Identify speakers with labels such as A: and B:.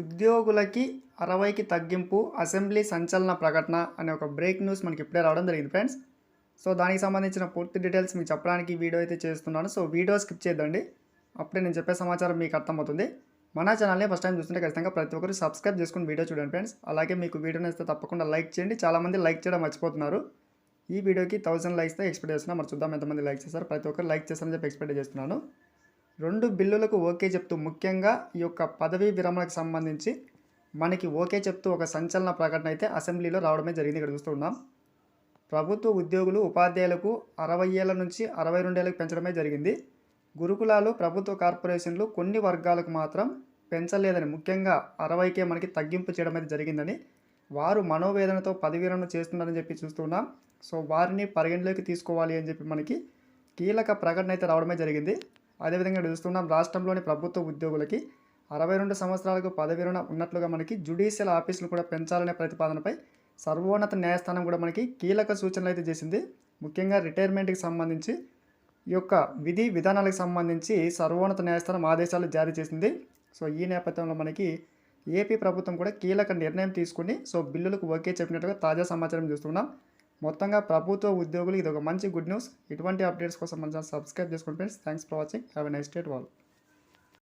A: ఉద్యోగులకి అరవైకి తగ్గింపు అసెంబ్లీ సంచలన ప్రకటన అనే ఒక బ్రేక్ న్యూస్ మనకి ఇప్పుడే రావడం జరిగింది ఫ్రెండ్స్ సో దానికి సంబంధించిన పూర్తి డీటెయిల్స్ మీకు చెప్పడానికి వీడియో అయితే చేస్తున్నాను. సో వీడియో స్కిప్ చేద్దండి అప్పుడే నేను చెప్పే సమాచారం మీకు అర్థమవుతుంది. మన ఛానల్ని ఫస్ట్ టైం చూస్తుంటే ఖచ్చితంగా ప్రతి ఒక్కరు సబ్స్క్రైబ్ చేసుకుని వీడియో చూడండి ఫ్రెండ్స్ అలాగే మీకు వీడియో నచ్చితే తప్పకుండా లైక్ చేయండి. చాలామంది లైక్ చేయడం మర్చిపోతున్నారు. ఈ వీడియోకి థౌసండ్ లైక్స్తో ఎక్స్పెక్ట్ చేస్తున్నాను మరి చూద్దాం ఎంతమంది లైక్ చేస్తారు ప్రతి ఒక్కరు లైక్ చేస్తారని చెప్పి ఎక్స్పెక్ట్ చేస్తున్నాను. రెండు బిల్లులకు ఓకే చెప్తూ ముఖ్యంగా ఈ యొక్క పదవీ విరమణకు సంబంధించి మనకి ఓకే చెప్తూ ఒక సంచలన ప్రకటన అయితే అసెంబ్లీలో రావడమే జరిగింది. ఇక్కడ చూస్తున్నాం ప్రభుత్వ ఉద్యోగులు ఉపాధ్యాయులకు అరవై ఏళ్ళ నుంచి అరవై రెండేళ్ళకి పెంచడమే జరిగింది. గురుకులాలు ప్రభుత్వ కార్పొరేషన్లు కొన్ని వర్గాలకు మాత్రం పెంచలేదని ముఖ్యంగా అరవైకే మనకి తగ్గింపు చేయడం అయితే జరిగిందని వారు మనోవేదనతో పదవి చేస్తున్నారని చెప్పి చూస్తున్నాం సో వారిని పరిగణలోకి తీసుకోవాలి అని చెప్పి మనకి కీలక ప్రకటన అయితే రావడమే జరిగింది. అదేవిధంగా చూస్తున్నాం రాష్ట్రంలోని ప్రభుత్వ ఉద్యోగులకి. అరవై రెండు సంవత్సరాలకు పదవి విరమణ ఉన్నట్లుగా మనకి జుడిషియల్ ఆఫీసులు కూడా పెంచాలనే ప్రతిపాదనపై సర్వోన్నత న్యాయస్థానం కూడా మనకి కీలక సూచనలు అయితే చేసింది. ముఖ్యంగా రిటైర్మెంట్కి సంబంధించి ఈ యొక్క విధి విధానాలకు సంబంధించి సర్వోన్నత న్యాయస్థానం ఆదేశాలు జారీ చేసింది. సో ఈ నేపథ్యంలో మనకి ఏపీ ప్రభుత్వం కూడా కీలక నిర్ణయం తీసుకుని సో బిల్లులకు ఓకే చెప్పినట్టుగా తాజా సమాచారం చూస్తున్నాం. మొత్తంగా ప్రభుత్వ ఉద్యోగులు ఇది ఒక మంచి గుడ్ న్యూస్. ఇటువంటి అప్డేట్స్ కోసం మంచిగా సబ్స్క్రైబ్ చేసుకోండి friends. Thanks for watching. Have a nice day wall